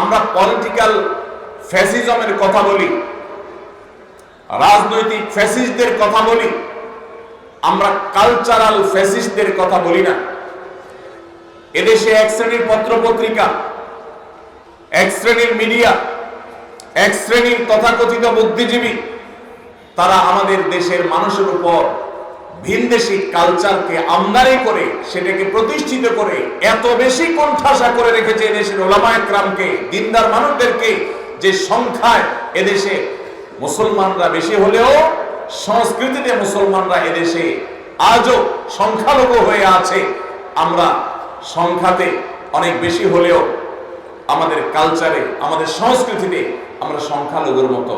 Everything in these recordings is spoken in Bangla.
আমরা পলিটিক্যাল ফ্যাসিজমের কথা বলি, রাজনৈতিক ফ্যাসিস্টদের কথা বলি, আমরা কালচারাল ফ্যাসিস্টদের কথা বলি না। এদেশে এক শ্রেণির পত্র পত্রিকা এক শ্রেণির মিডিয়া, এক শ্রেণির তথাকথিত বুদ্ধিজীবী, তারা আমাদের দেশের মানুষের উপর ভিনদেশি কালচারকে আমদানি করে সেটাকে প্রতিষ্ঠিত করে এত বেশি কণ্ঠাসা করে রেখেছে এদেশের ওলামায় ক্রামকে দিনদার মানুষদেরকে, যে সংখ্যায় এদেশে মুসলমানরা বেশি হলেও সংস্কৃতিতে মুসলমানরা এদেশে আজও সংখ্যালঘু হয়ে আছে। আমরা সংখ্যাতে অনেক বেশি হলেও আমাদের কালচারে, আমাদের সংস্কৃতিতে আমরা সংখ্যালঘুর মতো।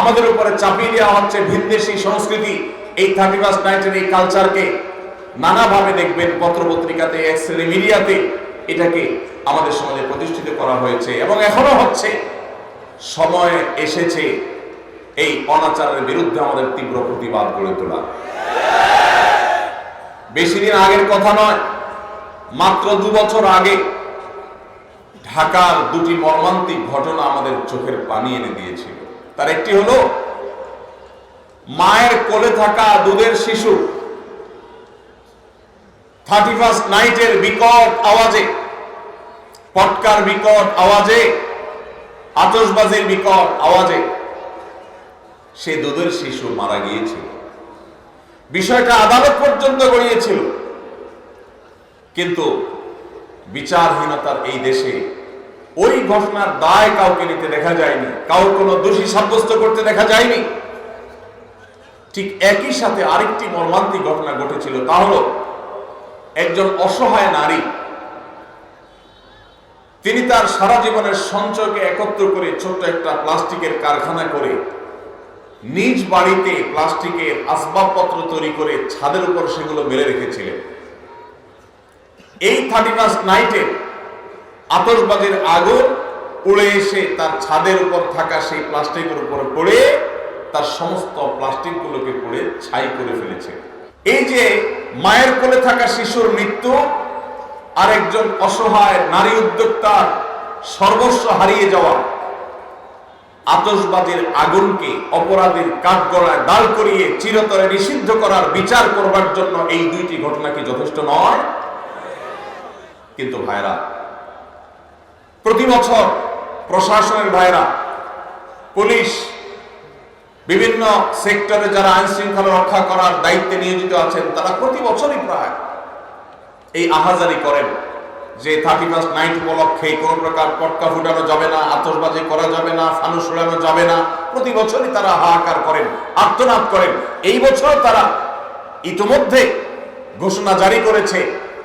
আমাদের উপরে চাপিয়ে দেওয়া হচ্ছে ভিনদেশী সংস্কৃতি। এই থার্টি ফার্স্ট নাইটের এই কালচারকে নানাভাবে দেখবেন পত্রপত্রিকাতে, এক্সরে মিডিয়াতে। এটাকে আমাদের সমাজে প্রতিষ্ঠিত করা হয়েছে এবং এখনও হচ্ছে। সময় এসেছে এই অনাচারের বিরুদ্ধে আমাদের তীব্র প্রতিবাদ গড়ে তোলা। বেশি দিন আগের কথা নয়, মাত্র দু বছর আগে ঢাকার দুটি মর্মান্তিক ঘটনা আমাদের চোখের পানি এনে দিয়েছিল। তার একটি হলো মায়ের কোলে থাকা দুধের শিশু। থার্টি ফার্স্ট নাইটের বিকট আওয়াজে, পটকার বিকট আওয়াজে আতসবাজির বিকট আওয়াজে সে দুধের শিশু মারা গিয়েছিল। বিষয়টা আদালত পর্যন্ত গড়িয়েছিল। কিন্তু বিচারহীনতার এই দেশে ওই ঘটনার দায় কাউকে নিতে দেখা যায়নি। কাউর কোনো দোষী সাব্যস্ত করতে দেখা যায়নি। ঠিক একই সাথে আরেকটি মর্মান্তিক ঘটনা ঘটেছিল, তা হল একজন অসহায় নারী। তিনি তার সারা জীবনের সঞ্চয়কে একত্র করে ছোট্ট একটা প্লাস্টিকের কারখানা করে নিজ বাড়িতে প্লাস্টিকের আসবাবপত্র তৈরি করে ছাদের উপর সেগুলো মেলে রেখেছিলেন। এই থার্টি ফার্স্ট নাইটে আতসবাজির আগুন উড়ে এসে তার ছাদের উপর থাকা সেই প্লাস্টিকের উপর পড়ে তার সমস্ত প্লাস্টিকগুলোকে পড়ে ছাই করে ফেলেছে। এই যে মায়ের কোলে থাকা শিশুর মৃত্যু, আরেকজন অসহায় নারী উদ্যোক্তার সর্বস্ব হারিয়ে যাওয়া আতসবাজির আগুনকে অপরাধীর কাঠগড়ায় দাঁড় করিয়ে চিরতরে নিষিদ্ধ করার বিচার করবার জন্য এই দুইটি ঘটনা কি যথেষ্ট নয়? কিন্তু ভাইরা, প্রতি বছর প্রশাসনের ভাইরা, পুলিশ বিভিন্ন সেক্টরে যারা আইন শৃঙ্খলা রক্ষা করার দায়িত্বে নিয়োজিত আছেন, তারা প্রতি বছরই প্রায় এই আহাজারি করেন যে থার্টি ফার্স্ট নাইট উপলক্ষে কোনো প্রকার পটকা ফুটানো যাবে না আতসবাজি করা যাবে না, ফানুস উড়ানো যাবে না। প্রতি বছরই তারা হাহাকার করেন, আর্তনাদ করেন। এই বছর তারা ইতোমধ্যে ঘোষণা জারি করেছে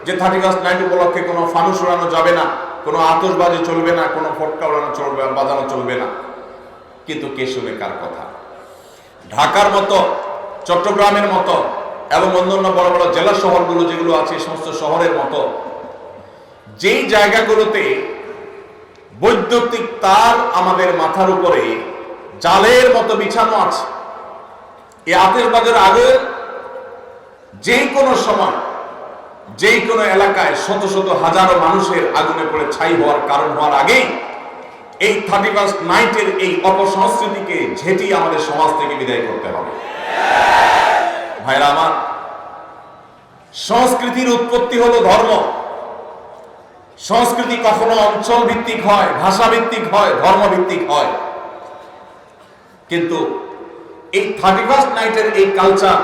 যে থার্টি ফার্স্ট নাইট উপলক্ষে কোনো ফানুস উড়ানো যাবে না, কোনো আতসবাজি চলবে না, কোনো ফটকা উড়ানো চলবে, বাজানো চলবে না। কিন্তু কে শুনে কার কথা? ঢাকার মতো, চট্টগ্রামের মতো এবং অন্যান্য বড় বড় জেলা শহরগুলো যেগুলো আছে সমস্ত শহরের মতো, যেই জায়গাগুলোতে বৈদ্যুতিক তার আমাদের মাথার উপরে জালের মতো বিছানো আছে এই আতেশবাজের আগে যে কোনো সময় যেই কোনো এলাকায় শত শত হাজারো মানুষের আগুনে পড়ে ছাই হওয়ার কারণ হওয়ার আগেই এই থার্টি ফার্স্ট নাইটের এই অপসংস্কৃতিকে ঝেঁটি আমাদের সমাজ থেকে বিদায় করতে হবে। ভাইরা আমার, সংস্কৃতির উৎপত্তি হলো ধর্ম। সংস্কৃতি কখনো অঞ্চল ভিত্তিক হয় ভাষা ভিত্তিক হয় ধর্ম ভিত্তিক হয়। কিন্তু এই থার্টি ফার্স্ট নাইটের এই কালচার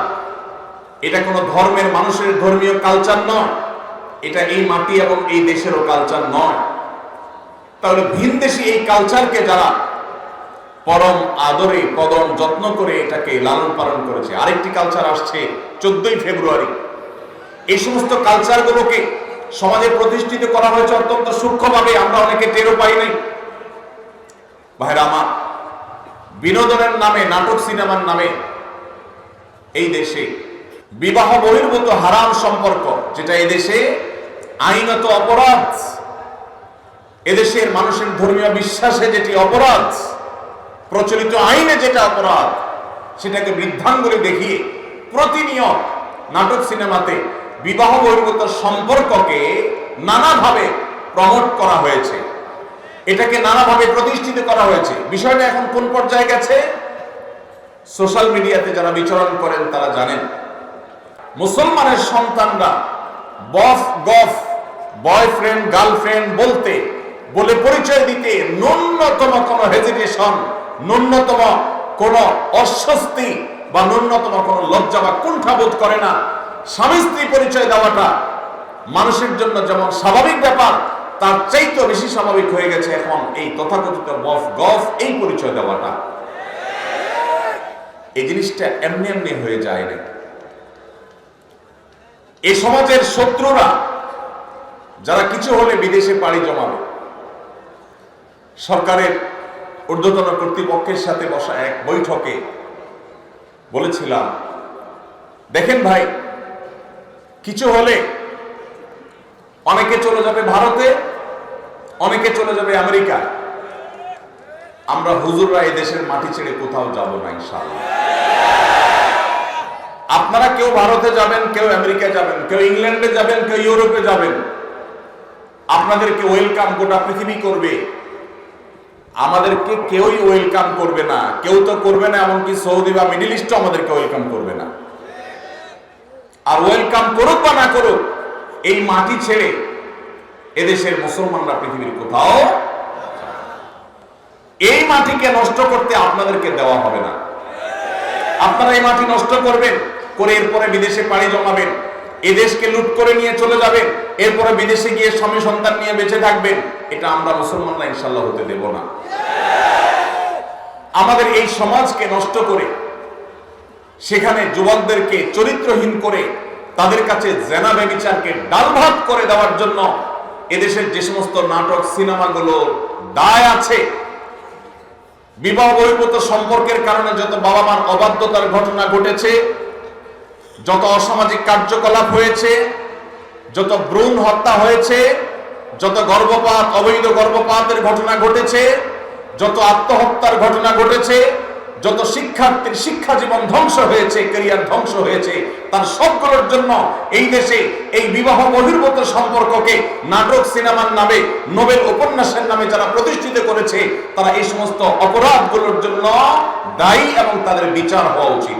এটা কোনো ধর্মের মানুষের ধর্মীয় কালচার নয়। এটা এই মাটি এবং এই দেশেরও কালচার নয়। তাহলে ভিনদেশি এই কালচারকে যারা পরম আদরে, কদম যত্ন করে এটাকে লালন পালন করেছে। আরেকটি কালচার আসছে চোদ্দই ফেব্রুয়ারি। এই সমস্ত কালচারগুলোকে সমাজে প্রতিষ্ঠিত করা হয়েছে অত্যন্ত সূক্ষ্মভাবে, আমরা অনেকে টেরও পাই নাই। ভাইরা আমার, বিনোদনের নামে, নাটক সিনেমার নামে এই দেশে বিবাহ বহির্ভূত হারাম সম্পর্ক, যেটা এই দেশে আইনত অপরাধ। এদেশের মানুষের ধর্মীয় বিশ্বাসে যেটি অপরাধ, প্রচলিত আইনে যেটা অপরাধ, সেটাকে বৃদ্ধাঙ্গুলে দেখিয়ে প্রতিনিয়ত নাটক সিনেমাতে বিবাহ বহির্ভূত সম্পর্ককে নানাভাবে প্রমোট করা হয়েছে। এটাকে নানাভাবে প্রতিষ্ঠিত করা হয়েছে। বিষয়টা এখন কোন পর্যায়ে গেছে? সোশ্যাল মিডিয়াতে যারা বিচরণ করেন, তারা জানেন। মুসলমানের সন্তানরা বফ গফ, বয়ফ্রেন্ড, গার্লফ্রেন্ড বলতে বলে পরিচয় দিতে ন্যূনতম কোনো হেজিটেশন ন্যূনতম কোনো অস্বস্তি বা ন্যূনতম কোনো লজ্জা বা কুণ্ঠাবোধ করে না। স্বামী স্ত্রী পরিচয় দেওয়াটা মানুষের জন্য যেমন স্বাভাবিক ব্যাপার, তার চাইতে বেশি স্বাভাবিক হয়ে গেছে এখন এই তথাকথিত বফ গফ এই পরিচয় দেওয়াটা। এই জিনিসটা এমনি এমনি হয়ে যায় না এই সমাজের শত্রুরা, যারা কিছু হলে বিদেশে পাড়ি জমাবে সরকারের ঊর্ধ্বতন কর্তৃপক্ষের সাথে বসা এক বৈঠকে বলেছিলাম, দেখেন ভাই, কিছু হলে অনেকে চলে যাবে ভারতে, অনেকে চলে যাবে আমেরিকা আমরা হুজুররা এই দেশের মাটি ছেড়ে কোথাও যাব না ইনশাআল্লাহ। আপনারা কেউ ভারতে যাবেন, কেউ আমেরিকায় যাবেন, কেউ ইংল্যান্ডে যাবেন, কেউ ইউরোপে যাবেন। আপনাদেরকে ওয়েলকাম গোটা পৃথিবী করবে। আমাদেরকে কেউই ওয়েলকাম করবে না। কেউ তো করবে না, এমনকি সৌদি বা মিডিল ইস্টও আমাদেরকে ওয়েলকাম করবে না। আর ওয়েলকাম করুক বা না করুক, এই মাটি ছেড়ে এদেশের মুসলমানরা পৃথিবীর কোথাও এই মাটিকে নষ্ট করতে আপনাদেরকে দেওয়া হবে না। আপনারা এই মাটি নষ্ট করবেন, করে এরপরে বিদেশে পাড়ি জমাবেন। এদেশকে লুট করে নিয়ে চলে যাবেন, এরপরে বিদেশে গিয়ে স্বামী সন্তান নিয়ে বেঁচে থাকবেন, এটা আমরা মুসলমানরা ইনশাল্লাহ হতে দেব না। আমাদের এই সমাজকে নষ্ট করে, সেখানে যুবকদেরকে চরিত্রহীন করে, তাদের কাছে জেনা বেবিচারকে ডালভাত করে দেওয়ার জন্য এদেশের যে সমস্ত নাটক, সিনেমাগুলো দায় আছে। বিবাহ বহির্ভূত সম্পর্কের কারণে যত বাবা মার অবাধ্যতার ঘটনা ঘটেছে যত অসামাজিক কার্যকলাপ হয়েছে, যত ভ্রূণ হত্যা হয়েছে, যত গর্ভপাত, অবৈধ গর্ভপাতের ঘটনা ঘটেছে, যত আত্মহত্যার ঘটনা ঘটেছে, যত শিক্ষার্থীর শিক্ষা জীবন ধ্বংস হয়েছে ক্যারিয়ার ধ্বংস হয়েছে, তার সবগুলোর জন্য এই দেশে এই বিবাহ বহির্ভূত সম্পর্ককে নাটক সিনেমার নামে, নোবেল উপন্যাসের নামে যারা প্রতিষ্ঠিত করেছে, তারা এই সমস্ত অপরাধগুলোর জন্য দায়ী এবং তাদের বিচার হওয়া উচিত।